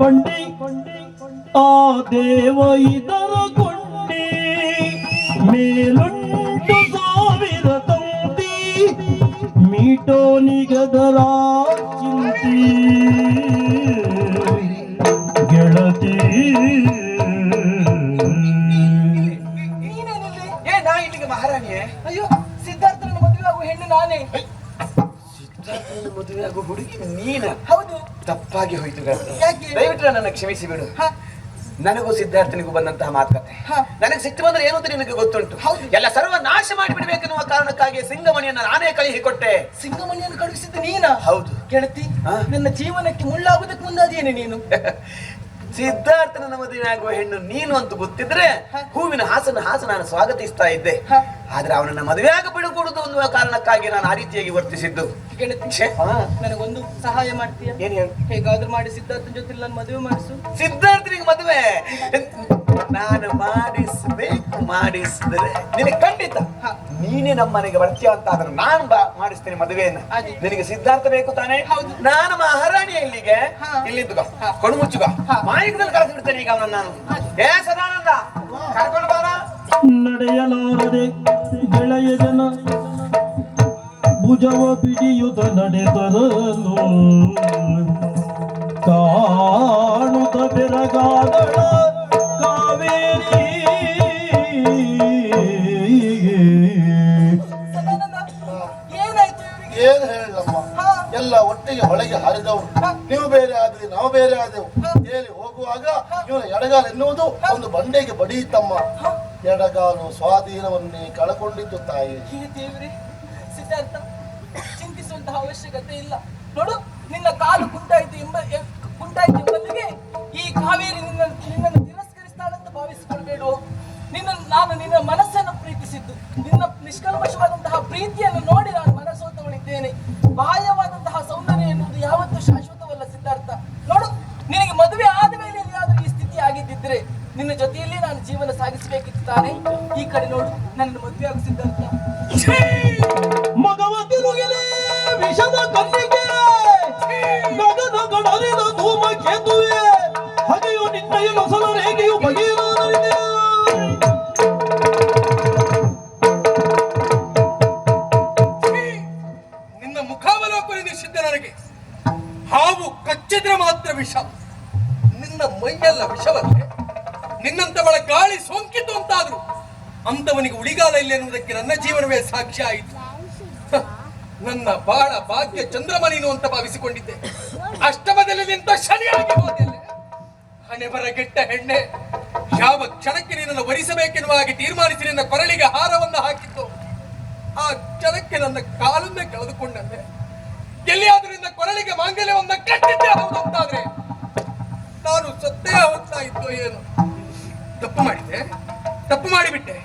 ಬಂಡಿ ಆ ದೇವ ಇದರ ತಪ್ಪಾಗಿ ಹೋಯಿತು? ದಯವಿಟ್ಟು ನನ್ನ ಕ್ಷಮಿಸಿ ಬಿಡು. ಹ, ನನಗೂ ಸಿದ್ಧಾರ್ಥನಿಗೂ ಬಂದಂತಹ ಮಾತುಕತೆ. ಹ. ನನಗೆ ಸಿಟ್ಟು ಬಂದ್ರೆ ಏನು ಅಂತ ನಿನಗೆ ಗೊತ್ತುಂಟು? ಹೌದು. ಎಲ್ಲ ಸರ್ವ ನಾಶ ಮಾಡಿಬಿಡ್ಬೇಕೆನ್ನುವ ಕಾರಣಕ್ಕಾಗಿ ಸಿಂಗಮಣಿಯನ್ನು ನಾನೇ ಕಳುಹಿ ಕೊಟ್ಟೆ. ಸಿಂಗಮಣಿಯನ್ನು ಕಳುಹಿಸಿದ್ದು ನೀನ? ಹೌದು. ಗೆಳತಿ? ನನ್ನ ಜೀವನಕ್ಕೆ ಮುಳ್ಳಾಗುವುದಕ್ಕೆ ಮುಂದಾದೇನೆ ನೀನು? ಸಿದ್ಧಾರ್ಥನ ಮದುವೆ ಆಗುವ ಹೆಣ್ಣು ನೀನು ಅಂತ ಗೊತ್ತಿದ್ರೆ ಹೂವಿನ ಹಾಸನ ಹಾಸ ನಾನು ಸ್ವಾಗತಿಸ್ತಾ ಇದ್ದೆ. ಆದ್ರೆ ಅವನನ್ನ ಮದುವೆ ಆಗ ಒಂದು ಕಾರಣಕ್ಕಾಗಿ ನಾನು ಆ ರೀತಿಯಾಗಿ ವರ್ತಿಸಿದ್ದು. ನನಗೊಂದು ಸಹಾಯ ಮಾಡ್ತೀಯ? ಹೇಗಾದ್ರೂ ಮಾಡಿ ಸಿದ್ಧಾರ್ಥನ ಜೊತೆ ನಾನು ಮದುವೆ ಮಾಡಿಸು. ಸಿದ್ಧಾರ್ಥನಿಗೆ ಮದುವೆ? ನಾನು ಮಾಡಿಸ್ಬೇಕು ಮಾಡಿಸಿದ್ರೆ ನಿನಗೆ ಖಂಡಿತ. ನೀನೇ ನಮ್ಮ ಮನೆಗೆ ಬರ್ತೀಯ ಅಂತ ಆದ್ರೆ ನಾನು ಬಾ ಮಾಡಿಸ್ತೇನೆ ಮದುವೆಯನ್ನ. ನಿನಗೆ ಸಿದ್ಧಾರ್ಥ ಬೇಕು ತಾನೆ? ಹೌದು. ನಾನು ಮಹಾರಾಣಿ ಇಲ್ಲಿಗೆ. ಇಲ್ಲಿದ್ದು ಇಲ್ಲಿದ್ದುಗ ಮುಚ್ಚುಗ ಕಣ್ಮುಚ್ಚುಗ. ಮಾಯಿಕದಲ್ಲಿ ಕರೆದು ಬಿಡ್ತೇನೆ ಈಗ ಅವನನ್ನ ನಾನು. ಏ ಸದಾನಂದ ಕರ್ಕೊಂಡು ಬಾರ ನಡೆಯಲಾರದೆ ಗೆಳೆಯ ಜನ ಭುಜವ ಬಿಡಿಯುತ ನಡೆದರನು ಕಾಣುತ್ತ ಬೆರಗಾದಳ. ಒಟ್ಟಿಗೆ ಹೊಳೆಗೆ ಹಾರಿದವು. ನೀವು ಬೇರೆ ಆದ್ರಿ ನಾವು ಬೇರೆ ಆದೆವು. ಹೇಳಿ ಹೋಗುವಾಗ ಇವನ ಎಡಗಾಲ ಎನ್ನುವುದು ಒಂದು ಬಂಡೆಗೆ ಬಡಿಯಿತಮ್ಮ ಎಡಗಾಲು ಸ್ವಾಧೀನವನ್ನೇ ಕಳಕೊಂಡಿದ್ದು ತಾಯಿ. ದೇವ್ರಿ ಚಿಂತಿಸುವಂತಹ ಅವಶ್ಯಕತೆ ಇಲ್ಲ. ನೋಡು, ನಿನ್ನ ಕಾಲು ಕುಂಟಾಯ್ತು ಎಂಬ ಕುಂಟಾಯ್ತು ಎಂಬಲ್ಲಿಗೆ ಈ ಕಾವೇರಿ ನಿನ್ನ ನಿನ್ನನ್ನು ತಿರಸ್ಕರಿಸ್ತಾಳಂತ ಭಾವಿಸಿಕೊಳ್ಬೇಡು. ನಿನ್ನ, ನಾನು ನಿನ್ನ ಮನಸ್ಸನ್ನು ಪ್ರೀತಿಸಿದ್ದು. ನಿನ್ನ ನಿಷ್ಕಲ್ಮಶವಾದಂತಹ ಪ್ರೀತಿಯನ್ನು ನೋಡಿ ನಾನು ಮನಸ್ಸೋತವಳಿದ್ದೇನೆ ಬಾಹ್ಯವಾದಂತಹ ಮಗವ ತಿರುಗಿಲೆ ವಿಷದ ಕಣ್ಣಿಗೆ. ಗಗನ ಗಡರಿದ ಧೂಮ ಕೇತುವೆ ಹಗೆಯು ನೊಸಲ ಸಾಕ್ಷಿ ಆಯಿತು. ನನ್ನ ಬಾಳ ಭಾಗ್ಯ ಚಂದ್ರಮ ನೀನು ಅಂತ ಭಾವಿಸಿಕೊಂಡಿದ್ದೆ. ಅಷ್ಟಮದಲ್ಲಿ ನಿಂತ ಶನಿಯಾಗಿ ಹೋದಲ್ಲಿ ಹಣೆ ಬರಗೆಟ್ಟ ಹೆಣ್ಣೆ, ಯಾವ ಕ್ಷಣಕ್ಕೆ ನಿನ್ನನ್ನು ವರಿಸಬೇಕೆನ್ನುವ ಹಾಗೆ ತೀರ್ಮಾನಿಸಿ ನಿನ್ನ ಕೊರಳಿಗೆ ಹಾರವನ್ನು ಹಾಕಿದ್ದು ಆ ಕ್ಷಣಕ್ಕೆ ನನ್ನ ಕಾಲನ್ನೇ ಕಳೆದುಕೊಂಡಂತೆ. ಎಲ್ಲಿಯಾದ್ರೂ ನಿನ್ನ ಕೊರಳಿಗೆ ಮಾಂಗಲ್ಯವನ್ನ ಕಟ್ಟಿದ್ದೆ ಹೌದಂತಾದ್ರೆ ನಾನು ಸತ್ತೇ ಹೋಗ್ತಾ ಇದ್ದೋ ಏನು. ತಪ್ಪು ಮಾಡಿದ್ದೆ? ತಪ್ಪು ಮಾಡಿಬಿಟ್ಟೆ?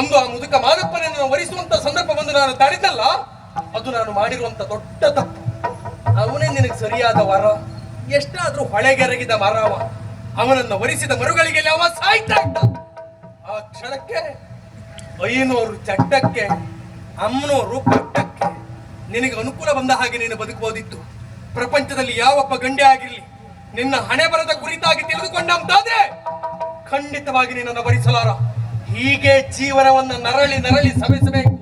ಅಂದು ಆ ಮುದುಕ ಮಾದಪ್ಪನನ್ನು ವರಿಸುವಂತ ಸಂದರ್ಭ ಬಂದು ನಾನು ತಡೆದಲ್ಲ ಅದು ನಾನು ಮಾಡಿರುವಂತ ದೊಡ್ಡ ತಪ್ಪು. ಅವನೇ ನಿನಗೆ ಸರಿಯಾದ ವರ, ಎಷ್ಟಾದ್ರೂ ಹೊಳೆಗೆರಗಿದ ಮರವ, ಅವನನ್ನ ವರಿಸಿದ ಮರುಗಳಿಗೆ ಅವ ಸಾಯ್ತಾ ಆ ಕ್ಷಣಕ್ಕೆ, ಐನೂರು ಚಟ್ಟಕ್ಕೆ ಅಮ್ಮನೂರು ಪಟ್ಟಕ್ಕೆ ನಿನಗೆ ಅನುಕೂಲ ಬಂದ ಹಾಗೆ ನೀನು ಬದುಕಬಹುದಿತ್ತು. ಪ್ರಪಂಚದಲ್ಲಿ ಯಾವೊಬ್ಬ ಗಂಡೆ ಆಗಿರ್ಲಿ, ನಿನ್ನ ಹಣೆ ಬರದ ಕುರಿತಾಗಿ ತಿಳಿದುಕೊಂಡಂತಾದ್ರೆ ಖಂಡಿತವಾಗಿ ನಿನ್ನನ್ನು ಭರಿಸಲಾರ ಹೀಗೆ ಜೀವನವನ್ನು ನರಳಿ ನರಳಿ ಸವಿಸಬೇಕು.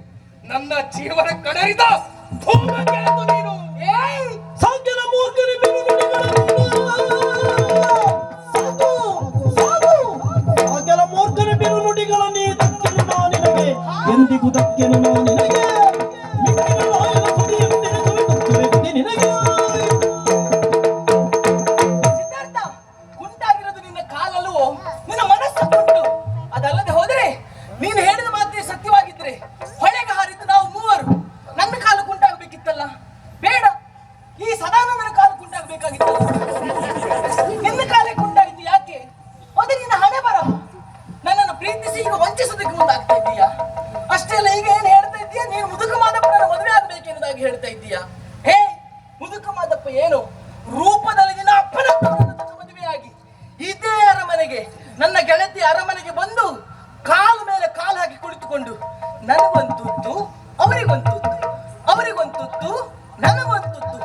ನನ್ನ ಜೀವನ ಕಡರಿದ ನೀನು. ಮೂರ್ಖರಿ ಮೂರ್ಖನ ಬಿರು ನುಡಿಗಳ ನೀ ದಕ್ಕೆನು ಎಂದಿಗೂ ದಕ್ಕೆನು ನಾ ನೀನು ಹೇಳಿದ ಮಾತೇ ಸತ್ಯವಾಗಿದ್ರೆ ಹೊಳೆಗೆ ಹಾರಿದ್ದು ನಾವು ಮೂವರು. ನನ್ನ ಕಾಲು ಕುಂಟಾಗಬೇಕಿತ್ತಲ್ಲ ಬೇಡ. ಈ ಸದಾನಂದನ ಕಾಲು ಕುಂಟಾಗಬೇಕಾಗಿತ್ತಲ್ಲ ನಿನ್ನ ಕಾಲೇ ಕುಂಟಾಗಿದ್ದು ಯಾಕೆ? ಅದು ನಿನ್ನ ಹಣೆ ಬರ ನನ್ನನ್ನು ಪ್ರೀತಿಸಿ ಈಗ ವಂಚಿಸೋದಕ್ಕೆ ಮುಂದಾಗ್ತಾ ಇದ್ದೀಯಾ? ಅಷ್ಟೇ ಅಲ್ಲ, ಈಗ ಏನು ಹೇಳ್ತಾ ಇದ್ದೀಯಾ? ನೀನು ಮುದುಕ ಮಾದಪ್ಪನ ಮದುವೆ ಆಗ್ಬೇಕೆನ್ನೋದಾಗಿ ಹೇಳ್ತಾ ಇದ್ದೀಯಾ? ಹೇ, ಮುದುಕ ಮಾದಪ್ಪ ಏನು? ರೂಪದಲ್ಲಿ ನಿನ್ನ ಅಪ್ಪನ ಮದುವೆಯಾಗಿ ಇದೇ ಅರಮನೆಗೆ, ನನ್ನ ಗೆಳತಿ ಅರಮನೆಗೆ ಬಂದು ಕಾಲು ಹಾಕಿ ಕುಳಿತುಕೊಂಡು, ನನಗೊಂದು ತುತ್ತು, ಅವರಿಗೊಂದು ತುತ್ತು ಅವರಿಗೊಂದು ತುತ್ತು, ನನಗೊಂದು ತುತ್ತು.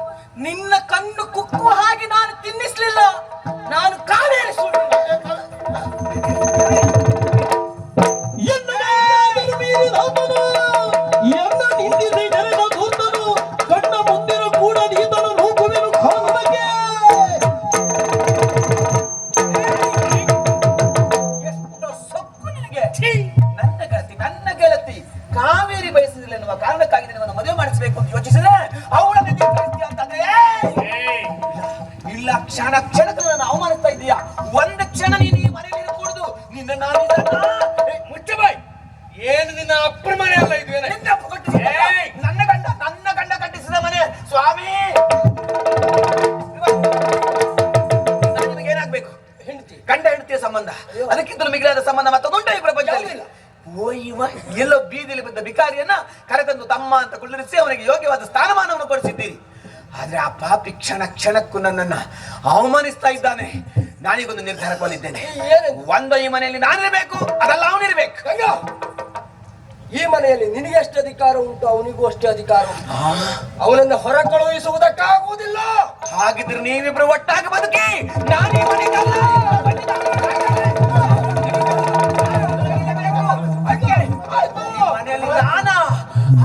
ನಿನ್ನ ಕಣ್ಣು ಕುಕ್ಕುವ ಹಾಗೆ ನಾನು ತಿನ್ನಿಸ್ಲಿಲ್ಲ. ಎಲ್ಲೋ ಬೀದಿಲಿ ಬಿದ್ದ ಭಿಕಾರಿಯನ್ನ ಕರೆತಂದು ತಮ್ಮ ಅಂತ ಕುಳ್ಳಿರಿಸಿ ಅವನಿಗೆ ಯೋಗ್ಯವಾದ ಸ್ಥಾನಮಾನವನ್ನು ಕೊಡಿಸಿದ್ದೀರಿ. ಆದ್ರೆ ಆ ಪಾಪಿ ಕ್ಷಣ ಕ್ಷಣಕ್ಕೂ ನನ್ನನ್ನ ಅವಮಾನಿಸ್ತಾ ಇದ್ದಾನೆ. ನಾನೀಗೊಂದು ನಿರ್ಧಾರ ಕೊಂಡಿದ್ದೇನೆ ಒಂದು ಈ ಮನೆಯಲ್ಲಿ ನಾನಿರಬೇಕು ಅದಲ್ಲ ಅವನಿರ್ಬೇಕು. ಅಯ್ಯೋ ಈ ಮನೆಯಲ್ಲಿ ನಿನಗೆ ಎಷ್ಟು ಅಧಿಕಾರ ಉಂಟು ಅವನಿಗೂ ಅಷ್ಟೇ ಅಧಿಕಾರ ಉಂಟು. ಅವನನ್ನು ಹೊರ ಕಳುಹಿಸುವುದಕ್ಕಾಗುವುದಿಲ್ಲ ಹಾಗಿದ್ರೆ ನೀವಿಬ್ರು ಒಟ್ಟಾಗಿ ಬದುಕಿ ನಾನು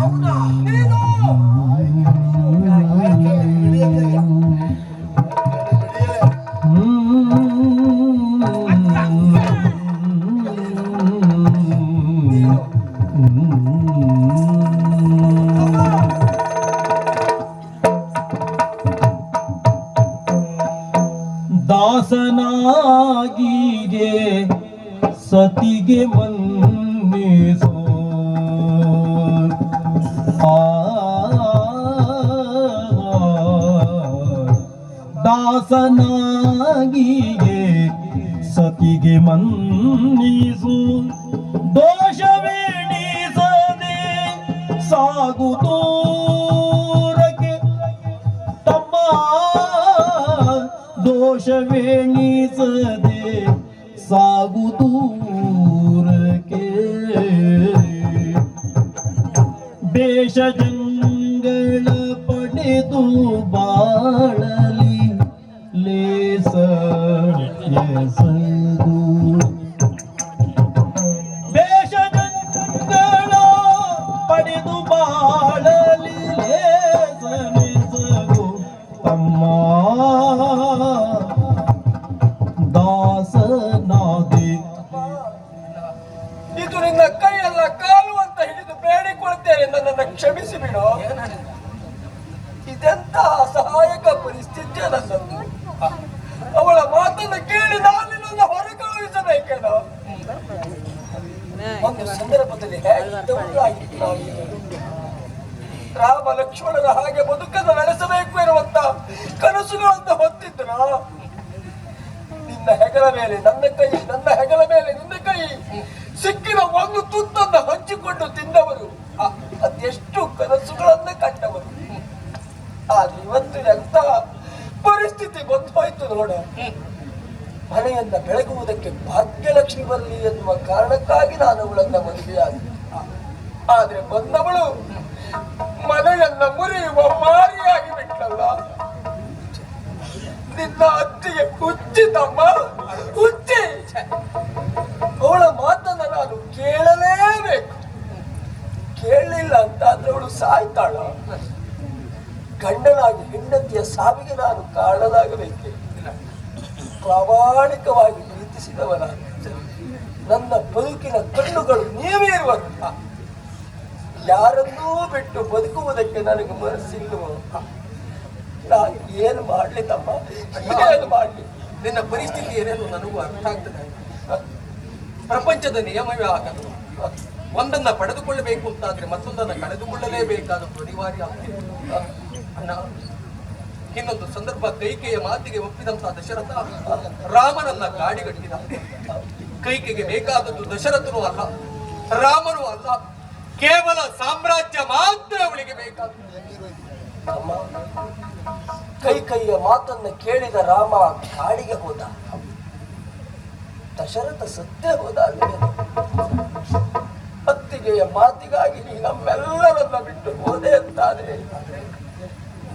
ಅವನಾ ದಾಸನಾಗಿಗೆ ಸತಿಗೆ ಮನ್ನಿಸೋ ಸಾಗು ದೂರಕ್ಕೆ ತಮ್ಮ ದೋಷವೇಣಿಸದೆ ಕೇಳಿ ನಾನು ನಿನ್ನನ್ನು ಹೊರ ಕಳುಹಿಸಬೇಕೇನೋ? ಒಂದು ಸಂದರ್ಭದಲ್ಲಿ. ರಾಮ ಲಕ್ಷ್ಮಣರ ಹಾಗೆ ಬದುಕನ್ನು ನಡೆಸಬೇಕು ಎನ್ನುವಂತ ಕನಸುಗಳನ್ನು ಹೊತ್ತಿದ್ರ? ನಿನ್ನ ಹೆಗಲ ಮೇಲೆ, ನನ್ನ ಕೈ, ನನ್ನ ಹೆಗಲ ಮೇಲೆ, ನಿನ್ನ ಕೈ ಸಿಕ್ಕಿನ ಒಂದು ತುತ್ತನ್ನು ಹಂಚಿಕೊಂಡು ತಿಂದವರು. ಅದೆಷ್ಟು ಕನಸುಗಳನ್ನ ಕಂಡವರು. ಆದ್ರೆ ಇವತ್ತು ಎಂತ ಪರಿಸ್ಥಿತಿ ಬಂದು ಹೋಯ್ತು ನೋಡ. ಮನೆಯನ್ನ ಬೆಳಗುವುದಕ್ಕೆ ಭಾಗ್ಯಲಕ್ಷ್ಮಿ ಬರಲಿ ಎನ್ನುವ ಕಾರಣಕ್ಕಾಗಿ ನಾನು ಅವಳನ್ನ ಮದುವೆಯಾದೆ ಆದ್ರೆ ಬಂದವಳು ಮನೆಯನ್ನ ಮುರಿಯುವ ಮಾರಿಯಾಗಿ ಬಿಟ್ಟಲ್ಲ ನಿನ್ನ ಅತ್ತಿಗೆ ಹುಚ್ಚಿತಮ್ಮ ಕುಚ್ಚಿ ಅವಳ ಮಾತನ್ನ ನಾನು ಕೇಳಲೇಬೇಕು. ಕೇಳಲಿಲ್ಲ ಅಂತ ಅಂದ್ರೆ ಅವಳು ಸಾಯ್ತಾಳ. ಗಂಡನಾಗಿ ಹೆಂಡತಿಯ ಸಾವಿಗೆ ನಾನು ಕಾರಣನಾಗಬೇಕೆ? ಪ್ರಾಮಾಣಿಕವಾಗಿ ಪ್ರೀತಿಸಿದವನ ನನ್ನ ಬದುಕಿನ ಕಣ್ಣುಗಳು ನೀವೇ ಇರುವಂತ. ಯಾರನ್ನೂ ಬಿಟ್ಟು ಬದುಕುವುದಕ್ಕೆ ನನಗೆ ಮನಸ್ಸಿಲ್ಲವೋ ನಾನು ಏನು ಮಾಡ್ಲಿ ತಮ್ಮ? ಏನು ಮಾಡ್ಲಿ? ನಿನ್ನ ಪರಿಸ್ಥಿತಿ ಏನೇನು ನನಗೂ ಅರ್ಥ ಆಗ್ತದೆ. ಪ್ರಪಂಚದ ನಿಯಮವೇ ಆಗದು. ಒಂದನ್ನ ಪಡೆದುಕೊಳ್ಳಬೇಕು ಅಂತಾದ್ರೆ ಮತ್ತೊಂದನ್ನ ಕಳೆದುಕೊಳ್ಳಲೇಬೇಕಾದ ಅನಿವಾರ್ಯ ಆಗ್ತದೆ. ಅಣ್ಣ ಇನ್ನೊಂದು ಸಂದರ್ಭ ಕೈಕೆಯ ಮಾತಿಗೆ ಒಪ್ಪಿದಂತಹ ದಶರಥ, ರಾಮನನ್ನ ಗಾಡಿಗಟ್ಟಿದ ಕೈಕೆಗೆ ಬೇಕಾದದ್ದು ದಶರಥನೂ ಅಲ್ಲ, ರಾಮನೂ ಅಲ್ಲ, ಕೇವಲ ಸಾಮ್ರಾಜ್ಯ ಮಾತ್ರ ಅವಳಿಗೆ ಬೇಕಾದ ಕೈ ಕೈಯ ಮಾತನ್ನ ಕೇಳಿದ ರಾಮ ಕಾಡಿಗೆ ಹೋದ. ದಶರಥ ಸತ್ಯ ಹೋದ ಅತ್ತಿಗೆಯ ಮಾತಿಗಾಗಿ ನಮ್ಮೆಲ್ಲರನ್ನ ಬಿಟ್ಟು ಹೋದೆ ಅಂತಾದ್ರೆ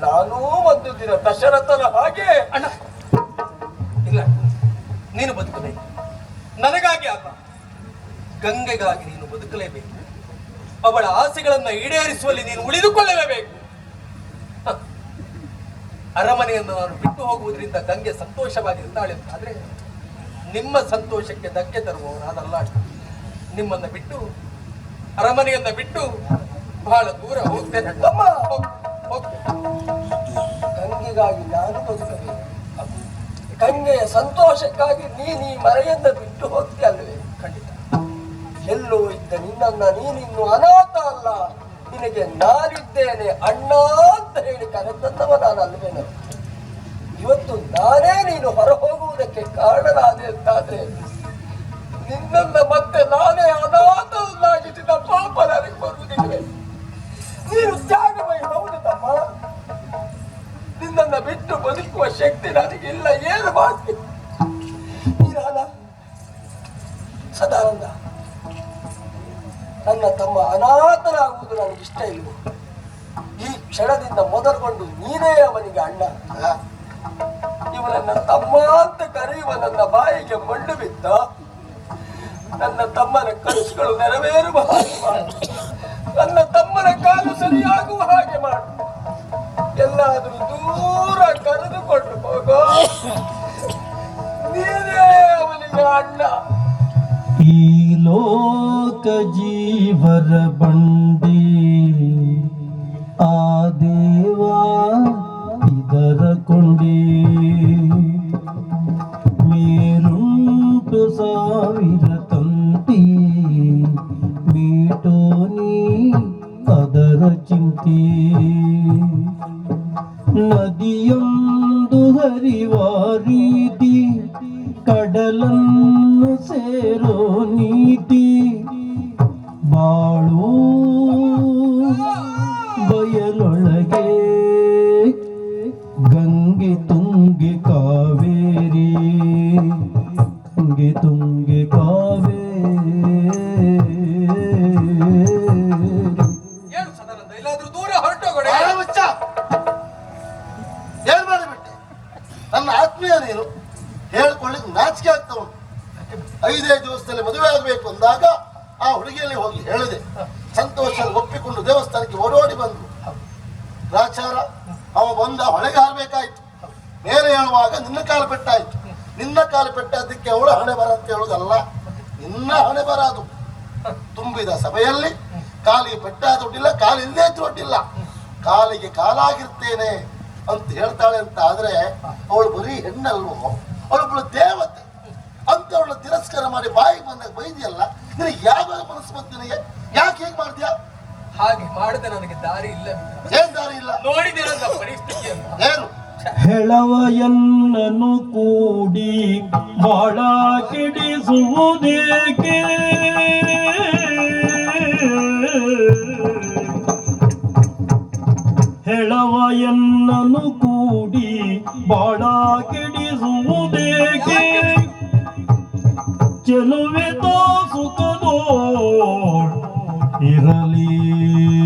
ನಾನೂ ಒಂದು ದಿನ ದಶರಥನ ಹಾಗೆ, ಅಣ್ಣ. ಇಲ್ಲ, ನೀನು ಬದುಕಬೇಕು ನನಗಾಗಿ ಅಲ್ಲ, ಗಂಗೆಗಾಗಿ ನೀನು ಬದುಕಲೇಬೇಕು. ಅವಳ ಆಸೆಗಳನ್ನ ಈಡೇರಿಸುವಲ್ಲಿ ನೀನು ಉಳಿದುಕೊಳ್ಳಲೇಬೇಕು. ಅರಮನೆಯನ್ನು ನಾನು ಬಿಟ್ಟು ಹೋಗುವುದರಿಂದ ಗಂಗೆ ಸಂತೋಷವಾಗಿರ್ತಾಳೆ ಆದ್ರೆ ನಿಮ್ಮ ಸಂತೋಷಕ್ಕೆ ಧಕ್ಕೆ ತರುವವನಾದಲ್ಲ ನಿಮ್ಮನ್ನ ಬಿಟ್ಟು, ಅರಮನೆಯನ್ನ ಬಿಟ್ಟು ಬಹಳ ದೂರ ಹೋಗ್ತೇನೆ. ಗಂಗೆಗಾಗಿ ನಾನು ಬದುಕಬೇಕು ಗಂಗೆಯ ಸಂತೋಷಕ್ಕಾಗಿ ನೀನು ಈ ಮರೆಯಿಂದ ಬಿಟ್ಟು ಹೋಗ್ತೀಯಲ್ವೇ ಖಂಡಿತ. ಎಲ್ಲೋ ಇದ್ದ ನಿನ್ನನ್ನ ನೀನಿನ್ನು ಅನಾಥ ಅಲ್ಲ. ನಿನಗೆ ನಾನಿದ್ದೇನೆ ಅಣ್ಣ ಅಂತ ಹೇಳಿ ಕರೆದಂತವ ನಾನು ಅಲ್ವೇನು ಇವತ್ತು ನಾನೇ ನೀನು ಹೊರ ಹೋಗುವುದಕ್ಕೆ ಕಾರಣನಾದೆ ಅಂತಾದ್ರೆ ನಿನ್ನನ್ನ ಮತ್ತೆ ನಾನೇ ಅನಾಥವನ್ನಾಗಿಸಿದ ಪಾಪ ನನಗೆ. ಬರುವುದಿಲ್ಲ ನೀನು ತ್ಯಾಗವಾಗಿ ಹೌದು ಬಿಟ್ಟು ಬದುಕುವ ಶಕ್ತಿ ನನಗಿಲ್ಲ. ಏನು ಮಾಡಿ ಸದಾನಂದ, ನನ್ನ ತಮ್ಮ ಅನಾಥನಾಗುವುದು ಇಷ್ಟ ಇಲ್ಲ ಈ ಕ್ಷಣದಿಂದ ಮೊದಲುಗೊಂಡು ನೀನೇ ಅವನಿಗೆ ಅಣ್ಣ. ಇವನನ್ನ ತಮ್ಮ ಅಂತ ಕರೆಯುವ ನನ್ನ ಬಾಯಿಗೆ ಮಣ್ಣು ಬಿದ್ದ. ನನ್ನ ತಮ್ಮನ ಕನಸುಗಳು ನೆರವೇರುವ ಹಾಗೆ जीवर बन ದಿವಸದಲ್ಲಿ ಮದುವೆ ಆಗಬೇಕು ಅಂದಾಗ ಆ ಹುಡುಗಿಯಲ್ಲಿ ಹೋಗಿ ಹೇಳಿದೆ ಸಂತೋಷ ಒಪ್ಪಿಕೊಂಡು ದೇವಸ್ಥಾನಕ್ಕೆ ಓಡೋಡಿ ಬಂದು ಗ್ರಾಚಾರ ಅವ ಬಂದ ಹೊಳೆಗೆ ಹಾರಬೇಕಾಯ್ತು. ಮೇಲೆ ಹೇಳುವಾಗ ನಿನ್ನ ಕಾಲು ಪೆಟ್ಟಾಯ್ತು. ನಿನ್ನ ಕಾಲು ಪೆಟ್ಟಾದಕ್ಕೆ ಅವಳು ಹಣೆ ಬರ ಅಂತ ಹೇಳುದಲ್ಲ, ನಿನ್ನ ಹಣೆ ಬರದು ತುಂಬಿದ ಸಭೆಯಲ್ಲಿ ಕಾಲಿಗೆ ಪೆಟ್ಟಾದ ದುಡ್ಡಿಲ್ಲ ಕಾಲಿಲ್ಲದೆ ದುಡ್ಡಿಲ್ಲ ಕಾಲಿಗೆ ಕಾಲಾಗಿರ್ತೇನೆ ಅಂತ ಹೇಳ್ತಾಳೆ ಅಂತ ಆದ್ರೆ ಅವಳು ಬರೀ ಹೆಣ್ಣಲ್ವೋ? ಅವಳು ತಿರಸ್ಕಾರ ಮಾಡಿ ಬಾಯಿಗೆ ಬಂದಾಗ ಬೈದಿಯಲ್ಲ? ನಿನಗೆ ಯಾವಾಗ ಮನಸ್ಸು ಬಂತು ನಿನಗೆ? ಯಾಕೆ ಹೇಗೆ ಮಾಡ್ತೀಯ? ಹಾಗೆ ಮಾಡದೆ ನನಗೆ ದಾರಿ ಇಲ್ಲ ಏನ್ ದಾರಿ ಇಲ್ಲ? ನೋಡಿದೆ ಪರಿಸ್ಥಿತಿಯನ್ನು. ಏನು? ಹೆಳವಯನ್ನನು ಕೂಡಿ ಬಾಳ ಕೆಡಿಸುವುದೇಕೆ ಹೆಳವಯನ್ನನು ಕೂಡಿ ಬಾಳ ಕೆಡಿಸುವುದೇಕೆ cielo verdoso color y ralí.